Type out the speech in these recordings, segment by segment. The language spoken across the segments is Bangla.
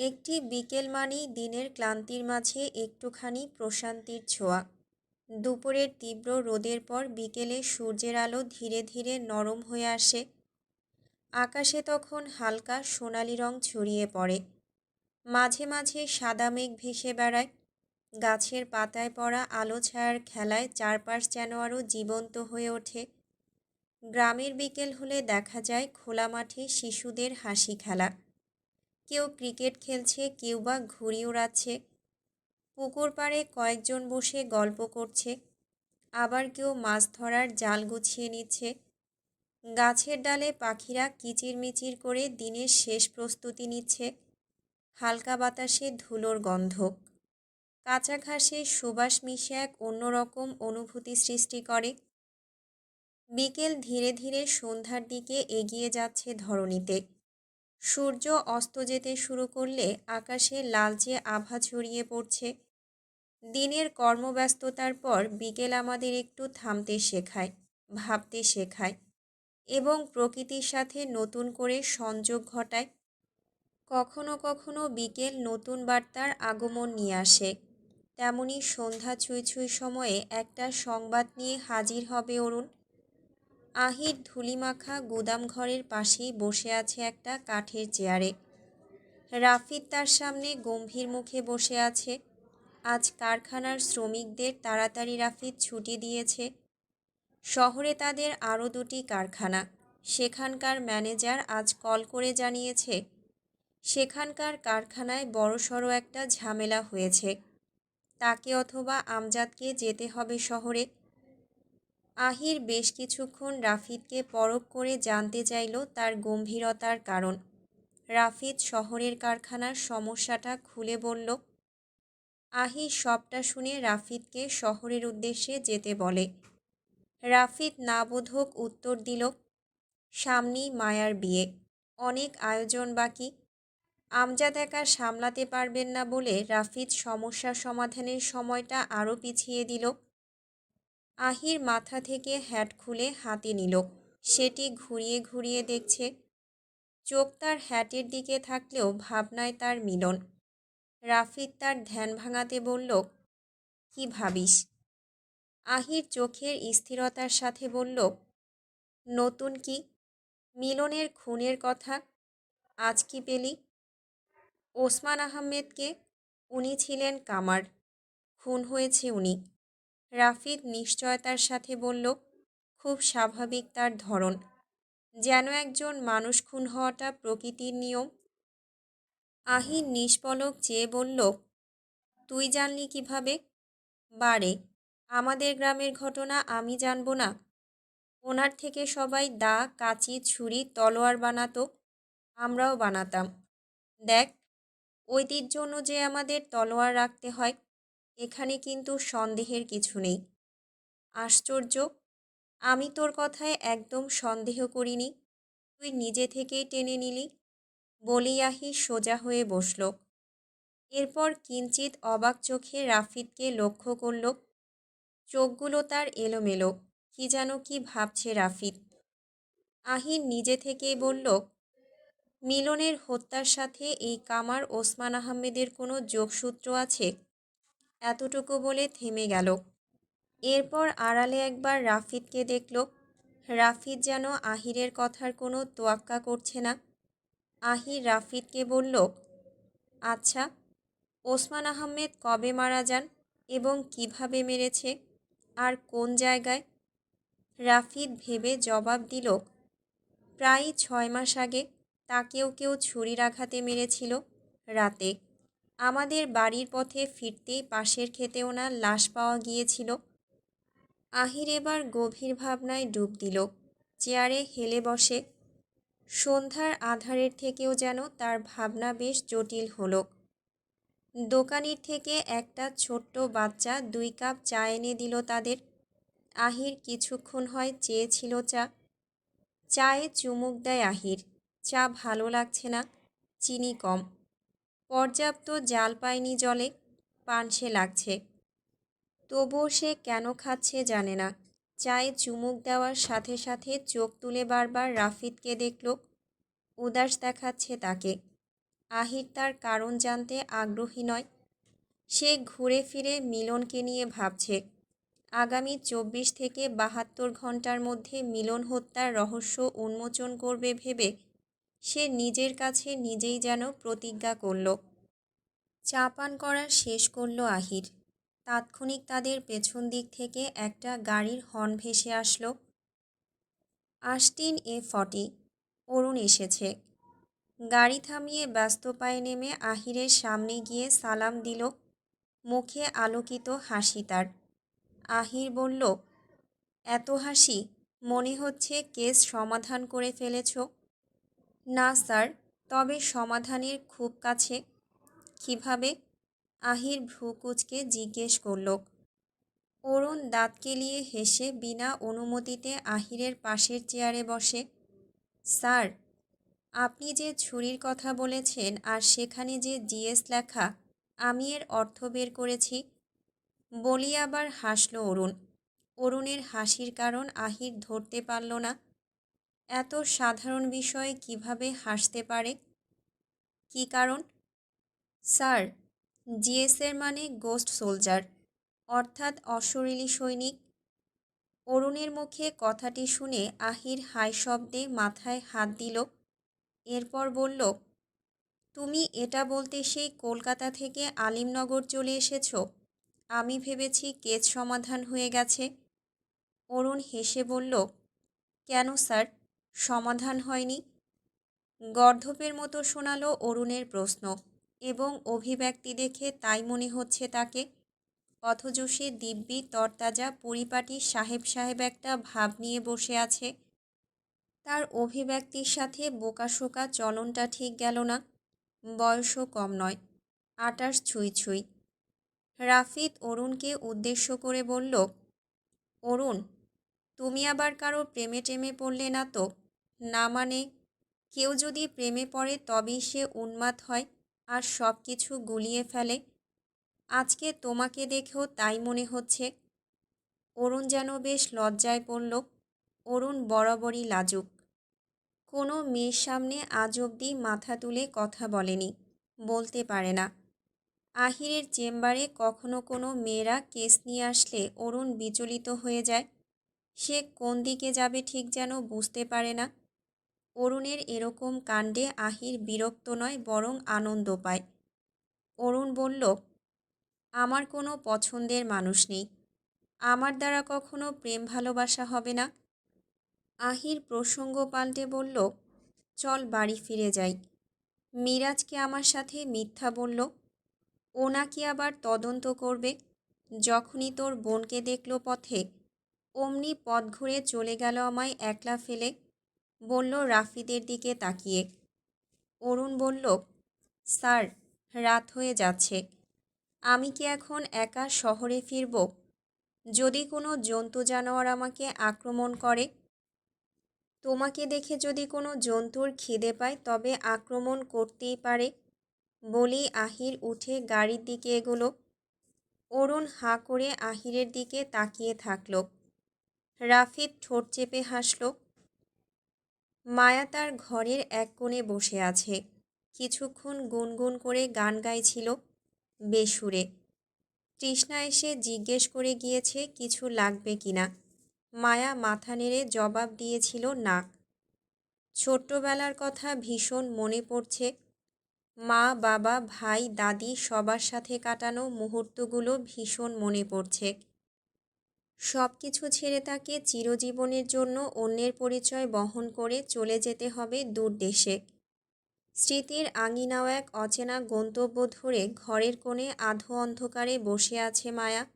একটি বিকেল মানেই দিনের ক্লান্তির মাঝে একটুখানি প্রশান্তির ছোঁয়া। দুপুরের তীব্র রোদের পর বিকেলে সূর্যের আলো ধীরে ধীরে নরম হয়ে আসে। আকাশে তখন হালকা সোনালি রং ছড়িয়ে পড়ে। মাঝে মাঝে সাদা মেঘ ভেসে বেড়ায়। গাছের পাতায় পড়া আলো ছায়ার খেলায় চারপাশ যেন আরও জীবন্ত হয়ে ওঠে। গ্রামের বিকেল হলে দেখা যায় খোলা মাঠে শিশুদের হাসি খেলা। কেউ ক্রিকেট খেলছে, কেউ বা ঘুড়ি উড়াচ্ছে পুকুর পাড়ে কয়েকজন বসে গল্প করছে। আবার কেউ মাছ ধরার জাল গুছিয়ে নিচ্ছে। গাছের ডালে পাখিরা কিচিরমিচির করে দিনের শেষ প্রস্তুতি নিচ্ছে। হালকা বাতাসে ধুলোর গন্ধ। কাঁচা ঘাসে সুবাস মিশে এক অন্যরকম অনুভূতি সৃষ্টি করে। বিকেল ধীরে ধীরে সন্ধ্যার দিকে এগিয়ে যাচ্ছে ধরণীতে। সূর্য অস্ত যেতে শুরু করলে আকাশে লালচে আভা ছড়িয়ে পড়ছে। দিনের কর্মব্যস্ততার পর বিকেল আমাদের একটু থামতে শেখায়, ভাবতে শেখায় এবং প্রকৃতির সাথে নতুন করে সংযোগ ঘটায়। কখনো কখনো বিকেল নতুন বার্তার আগমন নিয়ে আসে। তেমনি সন্ধ্যা ছুঁই ছুঁই সময়ে একটা সংবাদ নিয়ে হাজির হবে অরুণ। আহির ধুলিমাখা গুদাম ঘরের পাশেই বসে আছে একটা কাঠের চেয়ারে। রাফিদ তার সামনে গম্ভীর মুখে বসে আছে। আজ কারখানার শ্রমিকদের তাড়াতাড়ি রাফিদ ছুটি দিয়েছে। শহরে তাদের আরও দুটি কারখানা। সেখানকার ম্যানেজার আজ কল করে জানিয়েছে, সেখানকার কারখানায় বড়সড় একটা ঝামেলা হয়েছে। তাকে অথবা আমজাদকে যেতে হবে শহরে। আহির বেশ কিছুক্ষণ রাফিদকে পরখ করে জানতে চাইল তার গম্ভীরতার কারণ। রাফিদ শহরের কারখানার সমস্যাটা খুলে বলল আহির সবটা শুনে রাফিদকে শহরের উদ্দেশ্যে যেতে বলে। রাফিদ নাবোধক উত্তর দিল, সামনেই মায়ার বিয়ে। অনেক আয়োজন বাকি। আমজাদ একা সামলাতে পারবেন না বলে রাফিদ সমস্যা সমাধানের সময়টা আরও পিছিয়ে দিল। আহির মাথা থেকে হ্যাট খুলে হাতে নিল। সেটি ঘুরিয়ে ঘুরিয়ে দেখছে। চোখ তার হ্যাটের দিকে থাকলেও ভাবনায় তার মিলন। রাফিদ তার ধ্যান ভাঙাতে বলল, কি ভাবিস? আহির চোখের স্থিরতার সাথে বলল, নতুন কি? মিলনের খুনের কথা? আজ কি পেলি? ওসমান আহমেদকে, উনি ছিলেন কামার। খুন হয়েছে উনি। রাফিদ নিশ্চয়তার সাথে বলল, খুব স্বাভাবিক তার ধরন। যেন একজন মানুষ খুন হওয়াটা প্রকৃতির নিয়ম? আহির নিষ্পলক চেয়ে বলল, তুই জানলি কীভাবে? বারে, আমাদের গ্রামের ঘটনা আমি জানব না। ওনার থেকে সবাই দা, কাঁচি, ছুরি, তলোয়ার বানাতো, আমরাও বানাতাম। দেখ, ঐতিহ্য অনুযায়ী আমাদের তলোয়ার রাখতে হয়। এখানে কিন্তু সন্দেহের কিছু নেই। আশ্চর্য, আমি তোর কথায় একদম সন্দেহ করিনি। তুই নিজে থেকেই টেনে নিলি। বলিয়াহি সোজা হয়ে বসল। এরপর কিঞ্চিত অবাক চোখে রাফিদকে লক্ষ্য করল। চোখগুলো তার এলোমেলো। কি যেন কি ভাবছে রাফিদ। আহির নিজে থেকেই বলল, মিলনের হত্যার সাথে এই কামার ওসমান আহমেদের কোনো যোগসূত্র আছে? এতটুকু বলে থেমে গেল। এরপর আড়ালে একবার রাফিদকে দেখল। রাফিদ যেন আহিরের কথার কোনো তোয়াক্কা করছে না। আহির রাফিদকে বলল আচ্ছা ওসমান আহমেদ কবে মারা যান এবং কীভাবে মেরেছে আর কোন জায়গায়? রাফিদ ভেবে জবাব দিল, প্রায় ছয় মাস আগে তাকেও কেউ ছুরির আঘাতে মেরেছিল রাতে। আমাদের বাড়ির পথে ফিরতেই পাশের খেতে ওনার লাশ পাওয়া গিয়েছিল। আহির এবার গভীর ভাবনায় ডুব দিল। চেয়ারে হেলে বসে। সন্ধ্যার আধারের থেকেও যেন তার ভাবনা বেশ জটিল হলো। দোকানির থেকে একটা ছোট্ট বাচ্চা দুই কাপ চা এনে দিল তাদের। আহির কিছুক্ষণ হয় চেয়েছিল চা। চায়ে চুমুক দেয় আহির। চা ভালো লাগছে না, চিনি কম। পর্যাপ্ত জাল পায়নি জলে, পানসে লাগছে। তবুও সে কেন খাচ্ছে জানে না। চায়ে চুমুক দেওয়ার সাথে সাথে চোখ তুলে বারবার রাফিদকে দেখল, উদাস দেখাচ্ছে তাকে। আহির তার কারণ জানতে আগ্রহী নয়। সে ঘুরে ফিরে মিলনকে নিয়ে ভাবছে। আগামী চব্বিশ থেকে বাহাত্তর ঘণ্টার মধ্যে মিলন হত্যার রহস্য উন্মোচন করবে ভেবে সে নিজের কাছে নিজেই যেন প্রতিজ্ঞা করল। চা পান করা শেষ করল আহির। তাৎক্ষণিক তাদের পেছন দিক থেকে একটা গাড়ির হর্ন ভেসে আসলো। আস্টিন এ ফটি অরুণ এসেছে। গাড়ি থামিয়ে ব্যস্ত পায়ে নেমে আহিরের সামনে গিয়ে সালাম দিল, মুখে আলোকিত হাসি তার। আহির বলল, এত হাসি, মনে হচ্ছে কেস সমাধান করে ফেলেছ। না, স্যার। তবে সমাধানের খুব কাছে কীভাবে? আহির ভ্রু কুচকে জিজ্ঞেস করল। অরুণ দাঁত কেলিয়ে হেসে বিনা অনুমতিতে আহিরের পাশের চেয়ারে বসে, স্যার, আপনি যে ছুরির কথা বলেছেন আর সেখানে যে জিএস লেখা, আমি এর অর্থ বের করেছি? বলি আবার হাসল অরুণ। অরুণের হাসির কারণ আহির ধরতে পারল না। এত সাধারণ বিষয়ে কীভাবে হাসতে পারে? কি কারণ? স্যার জিএসের মানে গোস্ট সোলজার অর্থাৎ অশরীরী সৈনিক। অরুণের মুখে কথাটি শুনে আহির হাই শব্দে মাথায় হাত দিল, এরপর বলল, তুমি এটা বলতে সেই কলকাতা থেকে আলিমনগর চলে এসেছ? আমি ভেবেছি কেস সমাধান হয়ে গেছে। অরুণ হেসে বলল, কেন স্যার? সমাধান হয়নি। গর্ধপের মতো শোনালো অরুণের প্রশ্ন এবং অভিব্যক্তি দেখে তাই মনে হচ্ছে তাকে। অথচ সে দিব্যি, তরতাজা, পরিপাটি সাহেব সাহেব একটা ভাব নিয়ে বসে আছে। তার অভিব্যক্তির সাথে বোকাশোকা চলনটা ঠিক গেল না। বয়সও কম নয়, আটাশ ছুঁই ছুঁই। রাফিদ অরুণকে উদ্দেশ্য করে বলল, অরুণ, তুমি আবার কারও প্রেমে টেমে পড়লে না তো? না মানে? কেউ যদি প্রেমে পড়ে তবেই সে উন্মাদ হয় আর সব কিছু গুলিয়ে ফেলে। আজকে তোমাকে দেখেও তাই মনে হচ্ছে। অরুণ যেন বেশ লজ্জায় পড়ল। অরুণ বরাবরই লাজুক। কোনো মেয়ের সামনে আজ অবধি মাথা তুলে কথা বলেনি, বলতে পারে না। আহিরের চেম্বারে কখনো কোনো মেয়েরা কেস নিয়ে আসলে অরুণ বিচলিত হয়ে যায়। সে কোন দিকে যাবে ঠিক যেন বুঝতে পারে না। অরুণের এরকম কাণ্ডে আহির বিরক্ত নয়, বরং আনন্দ পায়। অরুণ বলল, আমার কোনো পছন্দের মানুষ নেই। আমার দ্বারা কখনো প্রেম ভালোবাসা হবে না। আহির প্রসঙ্গ পাল্টে বলল, চল বাড়ি ফিরে যাই। মিরাজকে আমার সাথে মিথ্যা বলল, ও নাকি আবার তদন্ত করবে? যখনই তোর বোনকে দেখল পথে, অমনি পথ ঘুরে চলে গেল আমায় একলা ফেলে। বলল, রাফিদের দিকে তাকিয়ে। অরুণ বলল, স্যার, রাত হয়ে যাচ্ছে। আমি কি এখন একা শহরে ফিরব? যদি কোনো জন্তু জানোয়ার আমাকে আক্রমণ করে? তোমাকে দেখে যদি কোনো জন্তুর খিদে পায়, তবে আক্রমণ করতেই পারে। বলেই আহির উঠে গাড়ির দিকে এগোলো। অরুণ হাঁ করে আহিরের দিকে তাকিয়ে থাকল। রাফিদ ঠোঁট চেপে হাসল। মায়া তার ঘরের এক কোণে বসে আছে। কিছুক্ষণ গুনগুন করে গান গাইছিল বেসুরে। তৃষ্ণা এসে জিজ্ঞেস করে গিয়েছে কিছু লাগবে কিনা মায়া মাথা নেড়ে জবাব দিয়েছিল না ছোট্টবেলার কথা ভীষণ মনে পড়ছে। মা, বাবা, ভাই, দাদি সবার সাথে কাটানো মুহূর্তগুলো ভীষণ মনে পড়ছে। সব কিছু ছেড়ে তাকে চিরজীবনের জন্য অন্যের পরিচয় বহন করে চলে যেতে হবে দূর দেশে। স্মৃতির আঙিনাও এক অচেনা গন্তব্য ধরে ঘরের কোণে আধো অন্ধকারে বসে আছে মায়া।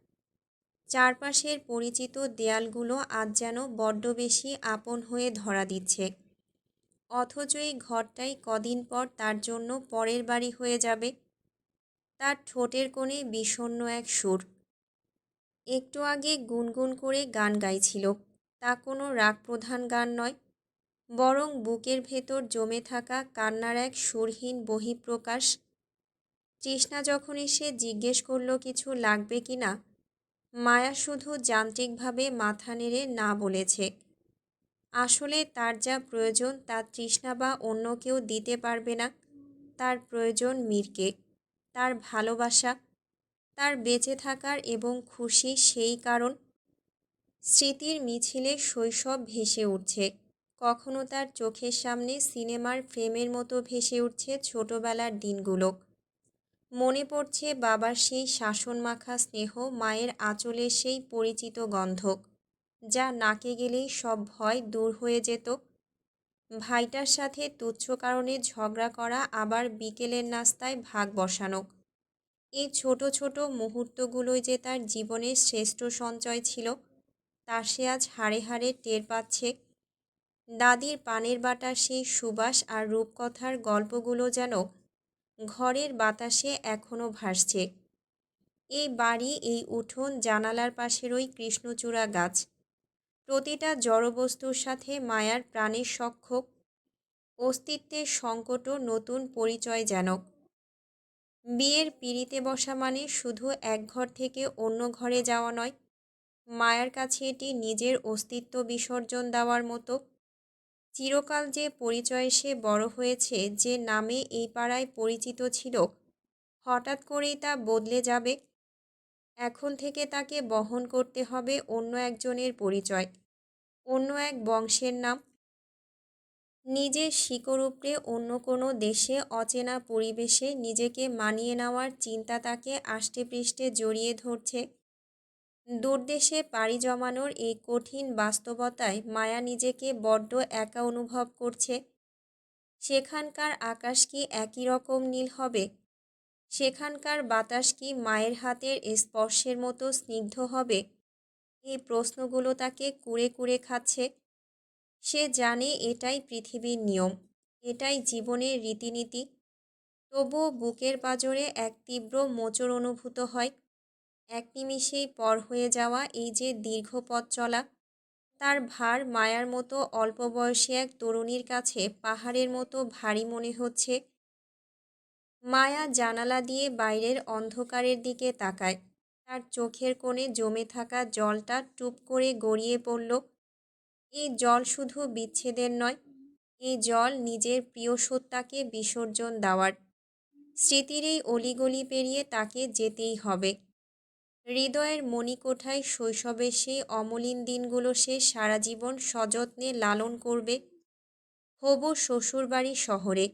চারপাশের পরিচিত দেয়ালগুলো আজ যেন বড্ড বেশি আপন হয়ে ধরা দিচ্ছে। অথচ এই ঘরটাই কদিন পর তার জন্য পরের বাড়ি হয়ে যাবে। তার ঠোঁটের কোণে বিষণ্ন এক সুর। একটু আগে গুনগুন করে গান গাইছিল। তা কোনো রাগ প্রধান গান নয়, বরং বুকের ভেতর জমে থাকা কান্নার এক সুরহীন বহিঃপ্রকাশ। তৃষ্ণা যখন এসে জিজ্ঞেস করল, কিছু লাগবে কি না? মায়া শুধু যান্ত্রিকভাবে মাথা নেড়ে না বলেছে। আসলে তার যা প্রয়োজন, তা তৃষ্ণা বা অন্য কেউ দিতে পারবে না। তার প্রয়োজন মীরকে। তার ভালোবাসা তার বেঁচে থাকার এবং খুশি সেই কারণ স্মৃতির মিছিলে শৈশব ভেসে উঠছে। কখনো তার চোখের সামনে সিনেমার ফ্রেমের মতো ভেসে উঠছে ছোটবেলার দিনগুলো। মনে পড়ছে বাবার সেই শাসন মাখা স্নেহ, মায়ের আঁচলের সেই পরিচিত গন্ধ, যা নাকে গেলেই সব ভয় দূর হয়ে যেত। ভাইটার সাথে তুচ্ছ কারণে ঝগড়া করা, আবার বিকেলের নাস্তায় ভাগ বসানো এই ছোট ছোট মুহূর্তগুলোই যে তার জীবনের শ্রেষ্ঠ সঞ্চয় ছিল, তা সে আজ হাড়ে হাড়ে টের পাচ্ছে। দাদির পানের বাটার সেই সুবাস আর রূপকথার গল্পগুলো যেন ঘরের বাতাসে এখনও ভাসছে। এই বাড়ি, এই উঠোন, জানালার পাশের ওই কৃষ্ণচূড়া গাছ, প্রতিটা জড়বস্তুর সাথে মায়ার প্রাণের সখ্য অস্তিত্বের সংকটও নতুন পরিচয় যেন। বিয়ের পিড়িতে বসা মানে শুধু এক ঘর থেকে অন্য ঘরে যাওয়া নয়, মায়ার কাছে এটি নিজের অস্তিত্ব বিসর্জন দেওয়ার মতো। চিরকাল যে পরিচয়ে সে বড় হয়েছে, যে নামে এই পাড়ায় পরিচিত ছিল, হঠাৎ করেই তা বদলে যাবে। এখন থেকে তাকে বহন করতে হবে অন্য একজনের পরিচয়, অন্য এক বংশের নাম। নিজের শিকড় উপড়ে অন্য কোনো দেশে অচেনা পরিবেশে নিজেকে মানিয়ে নেওয়ার চিন্তা তাকে আষ্টে পৃষ্ঠে জড়িয়ে ধরছে। দূরদেশে পাড়ি জমানোর এই কঠিন বাস্তবতায় মায়া নিজেকে বড্ড একা অনুভব করছে। সেখানকার আকাশ কি একই রকম নীল হবে? সেখানকার বাতাস কি মায়ের হাতের স্পর্শের মতো স্নিগ্ধ হবে? এই প্রশ্নগুলো তাকে কুড়ে কুড়ে খাচ্ছে। সে জানে এটাই পৃথিবীর নিয়ম, এটাই জীবনের রীতিনীতি। তবুও বুকের পাজরে এক তীব্র মোচড় অনুভূত হয়। এক নিমিষেই পর হয়ে যাওয়া এই যে দীর্ঘ পথ চলা, তার ভার মায়ার মতো অল্প বয়সী এক তরুণীর কাছে পাহাড়ের মতো ভারী মনে হচ্ছে। মায়া জানালা দিয়ে বাইরের অন্ধকারের দিকে তাকায়। তার চোখের কোণে জমে থাকা জলটা টুপ করে গড়িয়ে পড়ল। এই জল শুধু বিচ্ছেদের নয় এই জল নিজের প্রিয় সত্তাকে বিসর্জন দেওয়ার। স্মৃতির এই অলিগলি পেরিয়ে তাকে যেতেই হবে। হৃদয়ের মণিকোঠায় শৈশবের সেই অমলিন দিনগুলো সে সারা জীবন সযত্নে লালন করবে। হবু শ্বশুরবাড়ি শহরে।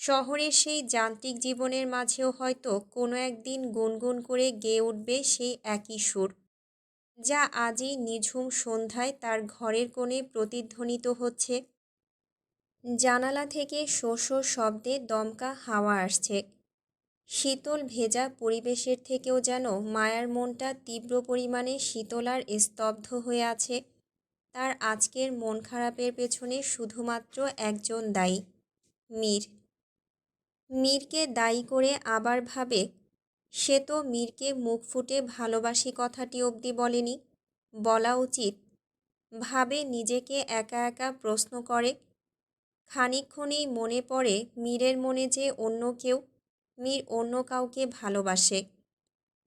শহরের সেই যান্ত্রিক জীবনের মাঝেও হয়তো কোনো একদিন গুনগুন করে গেয়ে উঠবে সেই একই সুর। যা আজই নিঝুম সন্ধ্যায় তার ঘরের কোণে প্রতিধ্বনিত হচ্ছে। জানালা থেকে শোষ শব্দে দমকা হাওয়া আসছে। শীতল ভেজা পরিবেশের থেকেও যেন মায়ার মনটা তীব্র পরিমাণে শীতল আর স্তব্ধ হয়ে আছে। তার আজকের মন খারাপের পেছনে শুধুমাত্র একজন দায়ী, মীর। মীরকে দায়ী করে আবার ভাবে সে তো মীরকে মুখ ফুটে ভালোবাসি কথাটি অবধি বলেনি। বলা উচিত। ভাবে নিজেকে একা একা প্রশ্ন করে। খানিক্ষণেই মনে পড়ে মীরের মনে যে অন্য কেউ, মীর অন্য কাউকে ভালোবাসে।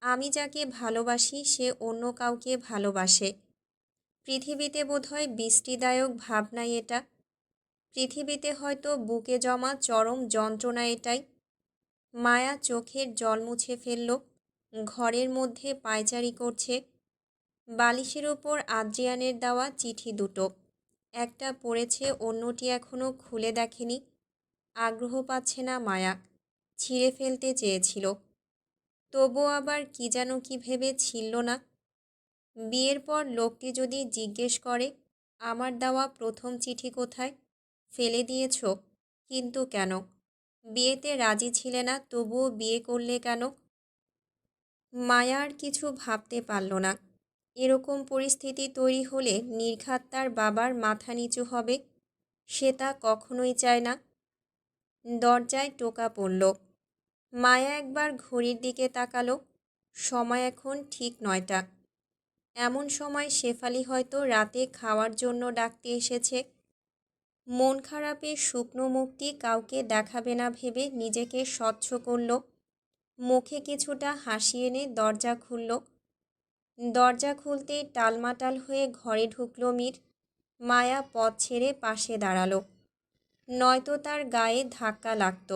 আমি যাকে ভালোবাসি সে অন্য কাউকে ভালোবাসে। পৃথিবীতে বোধহয় বৃষ্টিদায়ক ভাবনাই এটা। পৃথিবীতে হয়তো বুকে জমা চরম যন্ত্রণা এটাই। মায়া চোখের জল মুছে ফেলল, ঘরের মধ্যে পায়চারি করছে। বালিশের ওপর আদ্রিয়ানের দেওয়া চিঠি দুটো। একটা পড়েছে, অন্যটি এখনও খুলে দেখেনি। আগ্রহ পাচ্ছে না মায়া, ছিঁড়ে ফেলতে চেয়েছিল। তবু আবার কি যেন কি ভেবে ছিল না। বিয়ের পর লোকটি যদি জিজ্ঞেস করে, আমার দেওয়া প্রথম চিঠি কোথায়? ফেলে দিয়েছ? কিন্তু কেন? বিয়েতে রাজি ছিলে না, তবুও বিয়ে করলে কেন? মায়া আর কিছু ভাবতে পারল না। এরকম পরিস্থিতি তৈরি হলে নির্ঘাত তার বাবার মাথা নিচু হবে, সে তা কখনোই চায় না। দরজায় টোকা পড়ল। মায়া একবার ঘড়ির দিকে তাকালো। সময় এখন ঠিক নয়টা। এমন সময় শেফালি হয়তো রাতে খাওয়ার জন্য ডাকতে এসেছে। মন খারাপে শুকনো মুখটি কাউকে দেখাবে না ভেবে নিজেকে স্বচ্ছ করল। মুখে কিছুটা হাসি এনে দরজা খুলল। দরজা খুলতেই টালমাটাল হয়ে ঘরে ঢুকল মীর। মায়া পথ ছেড়ে পাশে দাঁড়াল। নয়তো তার গায়ে ধাক্কা লাগতো।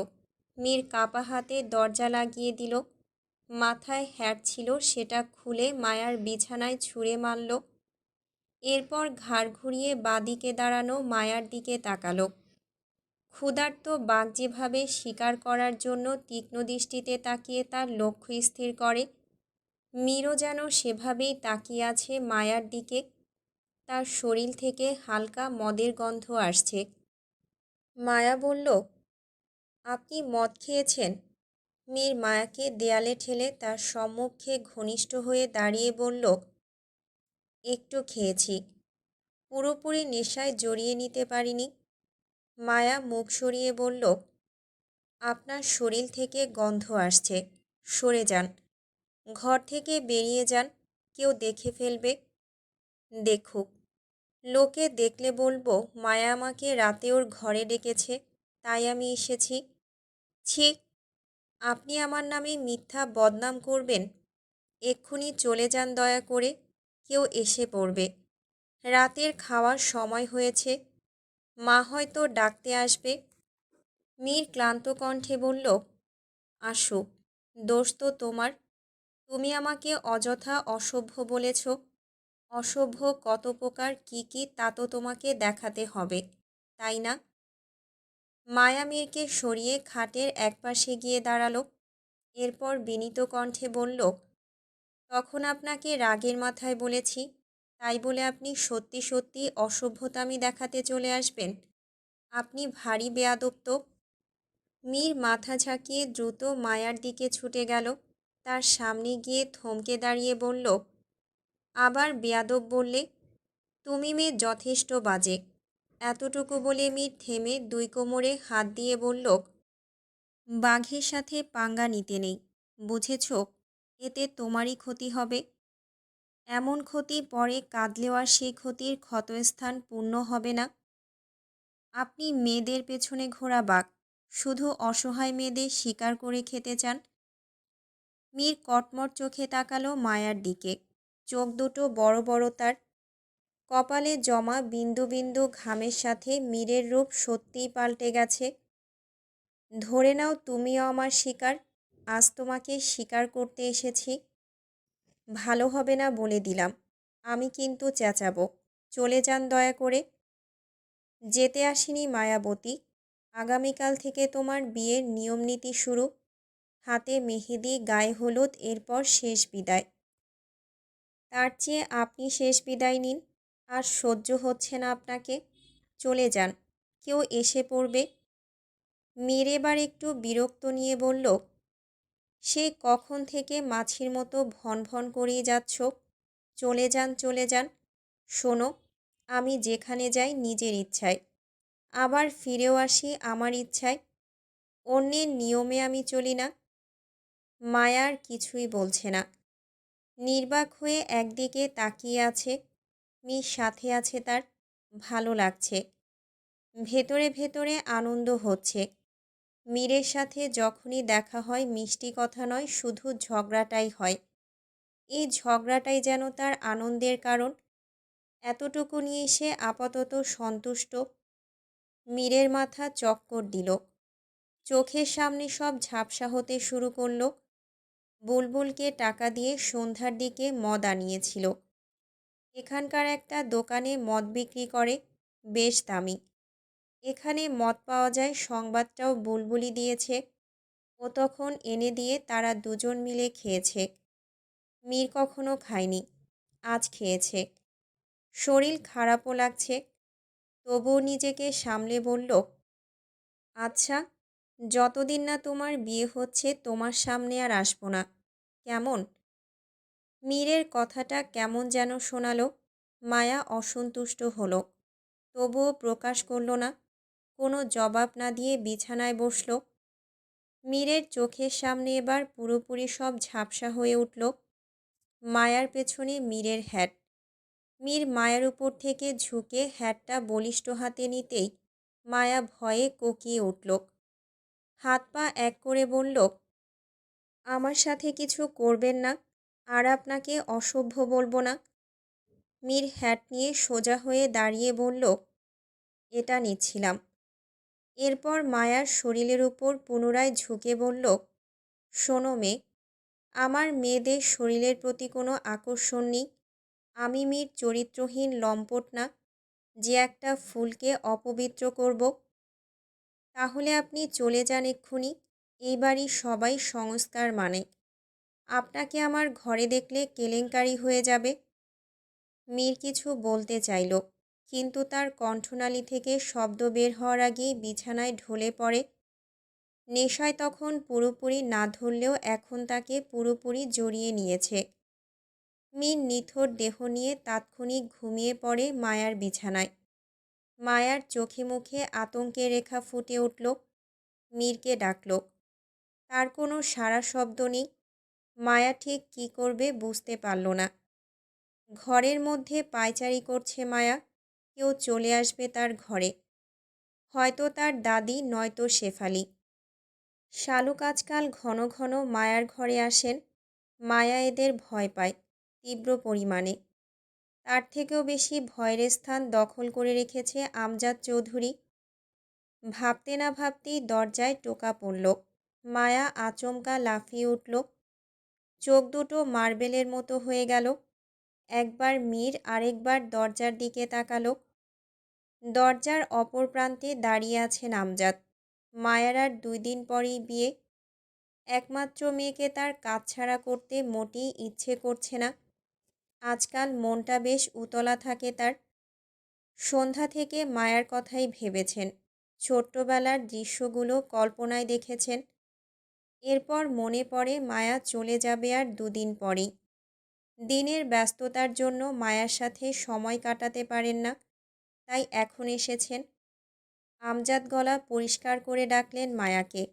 মীর কাপা হাতে দরজা লাগিয়ে দিল। মাথায় হ্যাট ছিল সেটা খুলে মায়ার বিছানায় ছুঁড়ে মারল। এরপর ঘাড় ঘুরিয়ে বাদিকে দাঁড়ানো মায়ার দিকে তাকালো। ক্ষুধার্ত বাঘ যেভাবে শিকার করার জন্য তীক্ষ্ণ দৃষ্টিতে তাকিয়ে তার লক্ষ্য স্থির করে, মীরও যেন সেভাবেই তাকিয়ে আছে মায়ার দিকে। তার শরীর থেকে হালকা মদের গন্ধ আসছে। মায়া বলল, আপনি মদ খেয়েছেন? মীর মায়াকে দেয়ালে ঠেলে তার সম্মুখে ঘনিষ্ঠ হয়ে দাঁড়িয়ে বলল একটু খেয়েছি। পুরোপুরি নেশায় জড়িয়ে নিতে পারিনি। মায়া মুখ সরিয়ে বলল, আপনার শরীর থেকে গন্ধ আসছে, সরে যান। ঘর থেকে বেরিয়ে যান, কেউ দেখে ফেলবে। দেখুক। লোকে দেখলে বলব, মায়া আমাকে রাতে ওর ঘরে ডেকেছে, তাই আমি এসেছি। ছি, আপনি আমার নামে মিথ্যা বদনাম করবেন। এক্ষুনি চলে যান দয়া করে। কেউ এসে পড়বে। রাতের খাওয়ার সময় হয়েছে। মা হয়তো ডাকতে আসবে। মীর ক্লান্ত কণ্ঠে বলল, আসো, দোষ তো তোমার। তুমি আমাকে অযথা অসভ্য বলেছ। অসভ্য কত প্রকার কী কী তা তো তোমাকে দেখাতে হবে, তাই না? মায়া মীরকে সরিয়ে খাটের একপাশে গিয়ে দাঁড়াল। এরপর বিনীত কণ্ঠে বলল তখন আপনাকে রাগের মাথায় বলেছি, তাই বলে আপনি সত্যি সত্যি অসভ্যতামি দেখাতে চলে আসবেন। আপনি ভারী বেয়াদব তো। মীর মাথা ঝাঁকিয়ে দ্রুত মায়ার দিকে ছুটে গেল, তার সামনে গিয়ে থমকে দাঁড়িয়ে বলল, আবার বেয়াদব বললে? তুমি মেয়ে যথেষ্ট বাজে। এতটুকু বলে মীর থেমে দুই কোমরে হাত দিয়ে বলল, বাঘের সাথে পাঙ্গা নিতে নেই, বুঝেছ? এতে তোমারই ক্ষতি হবে। এমন ক্ষতি পরে কাঁদলেও আর সেই ক্ষতির ক্ষতস্থান পূর্ণ হবে না। আপনি মেয়েদের পেছনে ঘোরা বাঘ, শুধু অসহায় মেয়েদের শিকার করে খেতে চান। মীর কটমট চোখে তাকালো মায়ার দিকে। চোখ দুটো বড় বড় তার। কপালে জমা বিন্দু বিন্দু ঘামের সাথে মীরের রূপ সত্যিই পাল্টে গেছে। ধরে নাও তুমিও আমার শিকার। আজ তোমাকে শিকার করতে এসেছি। ভালো হবে না বলে দিলাম। আমি কিন্তু চেঁচাবো। চলে যান দয়া করে। যেতে আসিনি মায়াবতী। আগামীকাল থেকে তোমার বিয়ের নিয়মনীতি শুরু। হাতে মেহেদি, গায়ে হলুদ, এরপর শেষ বিদায়। তার চেয়ে আপনি শেষ বিদায় নিন। আর সহ্য হচ্ছে না আপনাকে। চলে যান। কেউ এসে পড়বে। মীর এবার একটু বিরক্ত নিয়ে বলল সে কখন থেকে মাছির মতো ভন ভন করিয়ে যাচ্ছ? চলে যান চলে যান। শোনো, আমি যেখানে যাই নিজের ইচ্ছায়। আবার ফিরেও আসি আমার ইচ্ছায়। অন্যের নিয়মে আমি চলি না। মায়ার কিছুই বলছে না। নির্বাক হয়ে একদিকে তাকিয়ে আছে। মি সাথে আছে তার। ভালো লাগছে। ভেতরে ভেতরে আনন্দ হচ্ছে। মীরের সাথে যখনই দেখা হয়, মিষ্টি কথা নয়, শুধু ঝগড়াটাই হয়। এই ঝগড়াটাই যেন তার আনন্দের কারণ। এতটুকু নিয়ে সে আপাতত সন্তুষ্ট। মীরের মাথা চক্কর দিল। চোখের সামনে সব ঝাপসা হতে শুরু করল। বুলবুলকে টাকা দিয়ে সন্ধ্যার দিকে মদ আনিয়েছিল। এখানকার একটা দোকানে মদ বিক্রি করে, বেশ দামি। এখানে মদ পাওয়া যায়, সংবাদটাও বুলবুলি দিয়েছে। ও তখন এনে দিয়ে তারা দুজন মিলে খেয়েছে। মীর কখনো খায়নি, আজ খেয়েছে। শরীর খারাপও লাগছে, তবুও নিজেকে সামলে বলল আচ্ছা যতদিন না তোমার বিয়ে হচ্ছে, তোমার সামনে আর আসব না। কেমন? মীরের কথাটা কেমন যেন শোনালো, মায়া অসন্তুষ্ট হলো, তবুও প্রকাশ করল না। কোনো জবাব না দিয়ে বিছানায় বসল। মীরের চোখের সামনে এবার পুরোপুরি সব ঝাপসা হয়ে উঠল। মায়ার পেছনে মীরের হ্যাট মীর মায়ের উপর থেকে ঝুঁকে হ্যাটটা বলিষ্ঠ হাতে নিতেই মায়া ভয়ে কোকিয়ে উঠল। হাত পা এক করে বলল, আমার সাথে কিছু করবেন না, আর আপনাকে অসভ্য বলব না। মীর হ্যাট নিয়ে সোজা হয়ে দাঁড়িয়ে বলল, এটা নিচ্ছিলাম। এরপর মায়ার শরীরের উপর পুনরায় ঝুঁকে বলল, শোনো মেয়ে, আমার মেয়েদের শরীরের প্রতি কোনো আকর্ষণ নেই। আমি মীর চরিত্রহীন লম্পট না, যে একটা ফুলকে অপবিত্র করব। তাহলে আপনি চলে যান এক্ষুনি, এই সবাই সংস্কার মানে। আপনাকে আমার ঘরে দেখলে কেলেঙ্কারি হয়ে যাবে। মীর কিছু বলতে চাইল। কিন্তু তার কণ্ঠনালী থেকে শব্দ বের হওয়ার আগেই বিছানায় ঢলে পড়ে। নেশায় তখন পুরোপুরি না ধরলেও এখন তাকে পুরোপুরি জড়িয়ে নিয়েছে। মীর নিথর দেহ নিয়ে তাৎক্ষণিক ঘুমিয়ে পড়ে মায়ার বিছানায়। মায়ার চোখে মুখে আতঙ্কের রেখা ফুটে উঠল। মীরকে ডাকল। তার কোনো সারা শব্দ নেই। মায়া ঠিক কী করবে বুঝতে পারল না। ঘরের মধ্যে পায়চারি করছে মায়া। কেউ চলে আসবে তার ঘরে। হয়তো তার দাদি, নয়তো শেফালি। শালুক আজকাল ঘন ঘন মায়ার ঘরে আসেন। মায়া এদের ভয় পায়, তীব্র পরিমাণে। তার থেকেও বেশি ভয়ের স্থান দখল করে রেখেছে আমজাদ চৌধুরী। ভাবতে না ভাবতেই দরজায় টোকা পড়ল। মায়া আচমকা লাফিয়ে উঠল। চোখ দুটো মার্বেলের মতো হয়ে গেল। একবার মীর আরেকবার দরজার দিকে তাকালো। দরজার অপর প্রান্তে দাঁড়িয়ে আছেন আমজাদ মায়ার আর দুই দিন পরেই বিয়ে। একমাত্র মেয়েকে তার কাছছাড়া করতে মোটেই ইচ্ছে করছে না। আজকাল মনটা বেশ উতলা থাকে তার। সন্ধ্যা থেকে মায়ার কথাই ভেবেছেন। ছোট্টবেলার দৃশ্যগুলো কল্পনায় দেখেছেন। এরপর মনে পড়ে মায়া চলে যাবে আর দুদিন পরেই। দিনের ব্যস্ততার জন্য মায়ার সাথে সময় কাটাতে পারেন না। তাই এখন এসেছেন। আমজাদ গলা পরিষ্কার করে ডাকলেন মায়াকে।